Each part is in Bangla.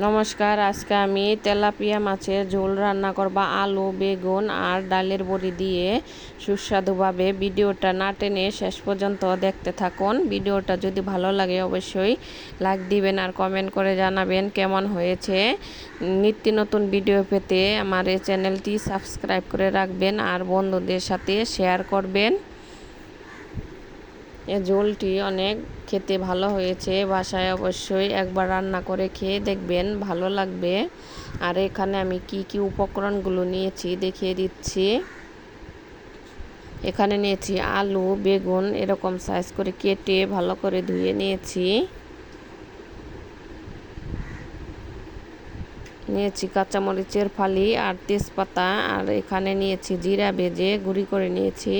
নমস্কার, আজকে আমি তেলাপিয়া মাছের ঝোল রান্না করবা আলু, বেগুন আর ডালের বড়ি দিয়ে। সুস্বাদুভাবে ভিডিওটা না টেনে শেষ পর্যন্ত দেখতে থাকুন। ভিডিওটা যদি ভালো লাগে অবশ্যই লাইক দিবেন আর কমেন্ট করে জানাবেন কেমন হয়েছে। নিত্য নতুন ভিডিও পেতে আমার এই চ্যানেলটি সাবস্ক্রাইব করে রাখবেন আর বন্ধুদের সাথে শেয়ার করবেন। এ ঝোলটি অনেক খেতে ভালো হয়েছে, বাসায় অবশ্যই একবার রান্না করে খেয়ে দেখবেন, ভালো লাগবে। আর এখানে আমি কি কি উপকরণগুলো নিয়েছি দেখিয়ে দিচ্ছি। এখানে নিয়েছি আলু, বেগুন এরকম সাইজ করে কেটে ভালো করে ধুয়ে নিয়েছি। নিয়েছি কাঁচামরিচের ফালি আর তেজপাতা, আর এখানে নিয়েছি জিরা ভেজে গুঁড়ি করে নিয়েছি।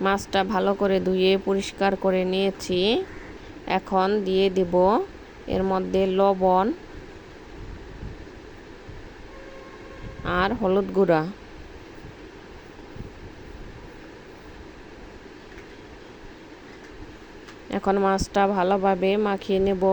মাছটা ভালো করে ধুয়ে পরিষ্কার করে নিয়েছি। এখন দিয়ে দেব এর মধ্যে লবণ আর হলুদ গুঁড়া। এখন মাছটা ভালোভাবে মাখিয়ে নেব।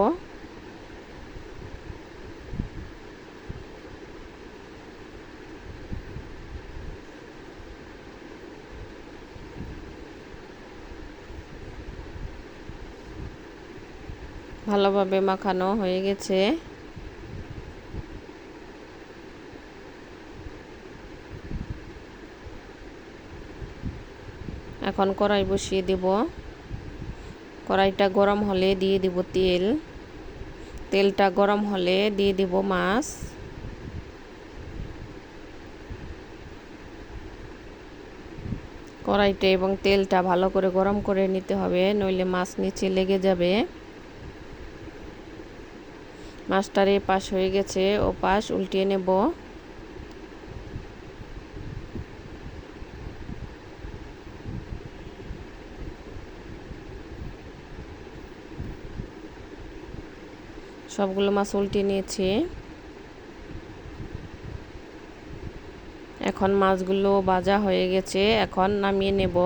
ভালোভাবে মাখানো হয়ে গেছে। এখন কড়াই বসিয়ে দেব। কড়াইটা গরম হলে দিয়ে দিব তেল। তেলটা গরম হলে দিয়ে দিব মাছ। কড়াইটা এবং তেলটা ভালো করে গরম করে নিতে হবে, নইলে মাছ নিচে লেগে যাবে। মাছটার এ পাশ হয়ে গেছে, ও পাশ উল্টিয়ে নেব। সবগুলো মাছ উল্টিয়ে নিয়েছি। এখন মাছগুলো ভাজা হয়ে গেছে, এখন নামিয়ে নেব।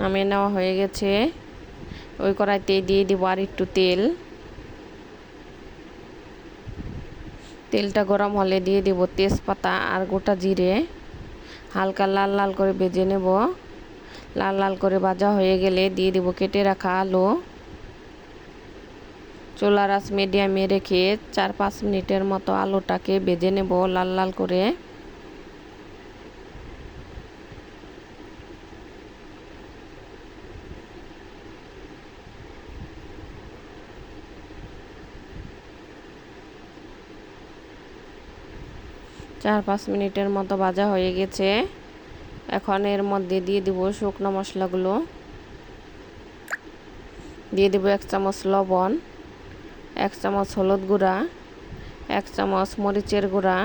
নামিয়ে নেওয়া হয়ে গেছে। ওই কড়াইতে দিয়ে দিব আর একটু তেল। তেলটা গরম হলে দিয়ে দিব তেজপাতা আর গোটা জিরে। হালকা লাল লাল করে ভেজে নেব। লাল লাল করে ভাজা হয়ে গেলে দিয়ে দিব কেটে রাখা আলু। চোলা রাস মিডিয়ামে রেখে চার পাঁচ মিনিটের মতো আলুটাকে ভেজে নেব লাল লাল করে। চার পাঁচ মিনিটের মতো ভাজা হয়ে গেছে। এখন এর মধ্যে দিয়ে দিব শুকনো মশলাগুলো। দিয়ে দেবো এক চামচ লবণ, এক চামচ হলুদ গুঁড়া, এক চামচ মরিচের গুঁড়া,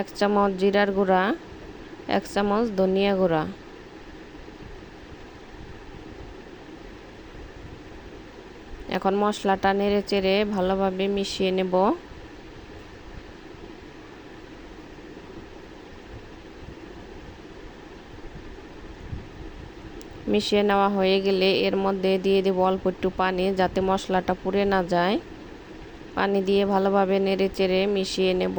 এক চামচ জিরার গুঁড়া, এক চামচ ধনিয়া গুঁড়া। এখন মশলাটা নেড়ে চেড়ে ভালোভাবে মিশিয়ে নেব। মিশিয়ে নেওয়া হয়ে গেলে এর মধ্যে দিয়ে দেবো অল্প একটু পানি যাতে মশলাটা পুড়ে না যায়। পানি দিয়ে ভালোভাবে নেড়ে চেড়ে মিশিয়ে নেব।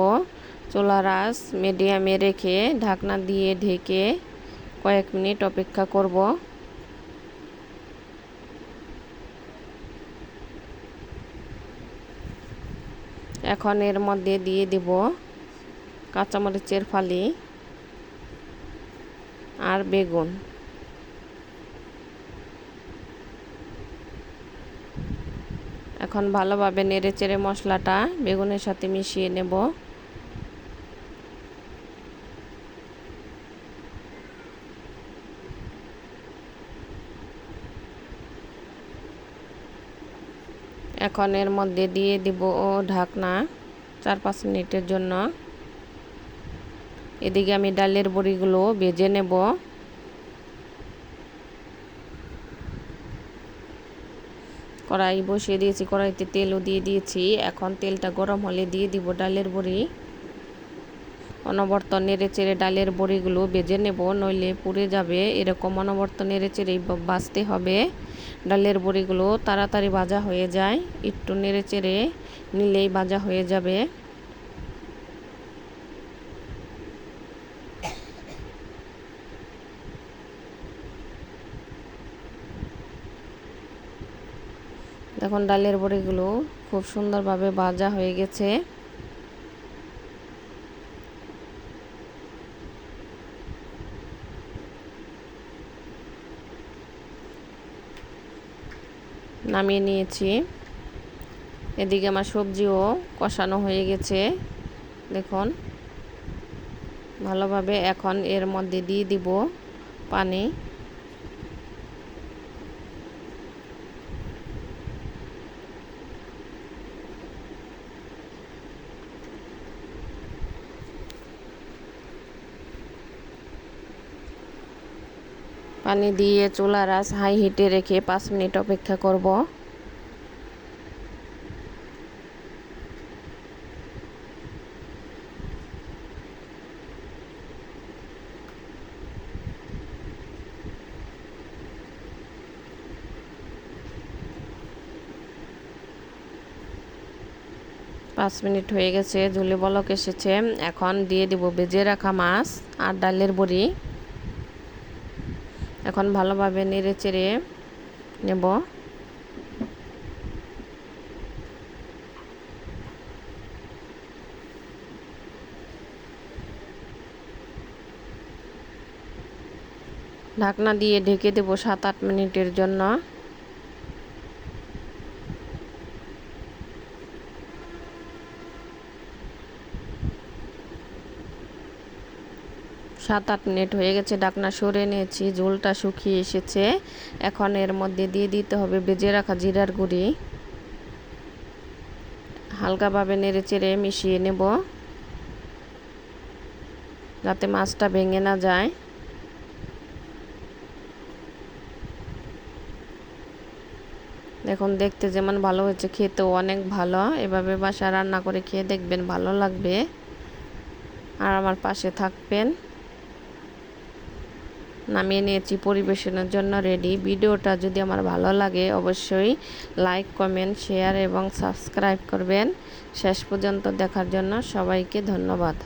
চোলা রাস মিডিয়ামে রেখে ঢাকনা দিয়ে ঢেকে কয়েক মিনিট অপেক্ষা করব। এখন এর মধ্যে দিয়ে দেব কাঁচামরিচের ফালি আর বেগুন। এখন ভালোভাবে নেড়ে চেড়ে মশলাটা বেগুনের সাথে মিশিয়ে নেব। এখন এর মধ্যে দিয়ে দিব ও ঢাকনা চার পাঁচ মিনিটের জন্য। এদিকে আমি ডালের বড়িগুলো ভেজে নেব। কড়াই বসিয়ে দিয়েছি, কড়াইতে তেলও দিয়ে দিয়েছি। এখন তেলটা গরম হলে দিয়ে দিব ডালের বড়ি। অনবর্ত নেড়ে চেড়ে ডালের বড়িগুলো বেজে নেব, নইলে পুড়ে যাবে। এরকম অনবর্ত নেড়ে চেড়েই বাজতে হবে। ডালের বড়িগুলো তাড়াতাড়ি ভাজা হয়ে যায়। একটু নেড়ে চেড়ে নিলেই ভাজা হয়ে যাবে। দেখুন, ডালের বড়িগুলো খুব সুন্দরভাবে ভাজা হয়ে গেছে। নামিয়ে নিয়েছি। এদিকে আমার সবজিও কষানো হয়ে গেছে। দেখুন, ভালোভাবে এখন এর মধ্যে দিয়ে দিব পানি। পানি দিয়ে চুলার আঁচ হাই হিটে রেখে পাঁচ মিনিট অপেক্ষা করব। পাঁচ মিনিট হয়ে গেছে ঝুলে বলক এসেছে। এখন দিয়ে দিব বেজে রাখা মাছ আর ডালের বড়ি। এখন ভালোভাবে নেড়ে চেড়ে নেব। ঢাকনা দিয়ে ঢেকে দেব সাত আট মিনিটের জন্য। সাত আট মিনিট হয়ে গেছে, ডাকনা সরে নিয়েছি, ঝোলটা শুকিয়ে এসেছে। এখন এর মধ্যে দিয়ে দিতে হবে বেজে রাখা জিরার গুঁড়ি। হালকাভাবে নেড়ে চেড়ে মিশিয়ে নেব, যাতে মাছটা ভেঙে না যায়। দেখুন, দেখতে যেমন ভালো হয়েছে, খেতেও অনেক ভালো। এভাবে বাসা রান্না করে খেয়ে দেখবেন ভালো লাগবে। আর আমার পাশে থাকবেন। নামিয়ে নিয়েছি পরিবেশনের জন্য রেডি ভিডিওটা যদি আমার ভালো লাগে অবশ্যই লাইক কমেন্ট শেয়ার এবং সাবস্ক্রাইব করবেন। শেষ পর্যন্ত দেখার জন্য সবাইকে ধন্যবাদ।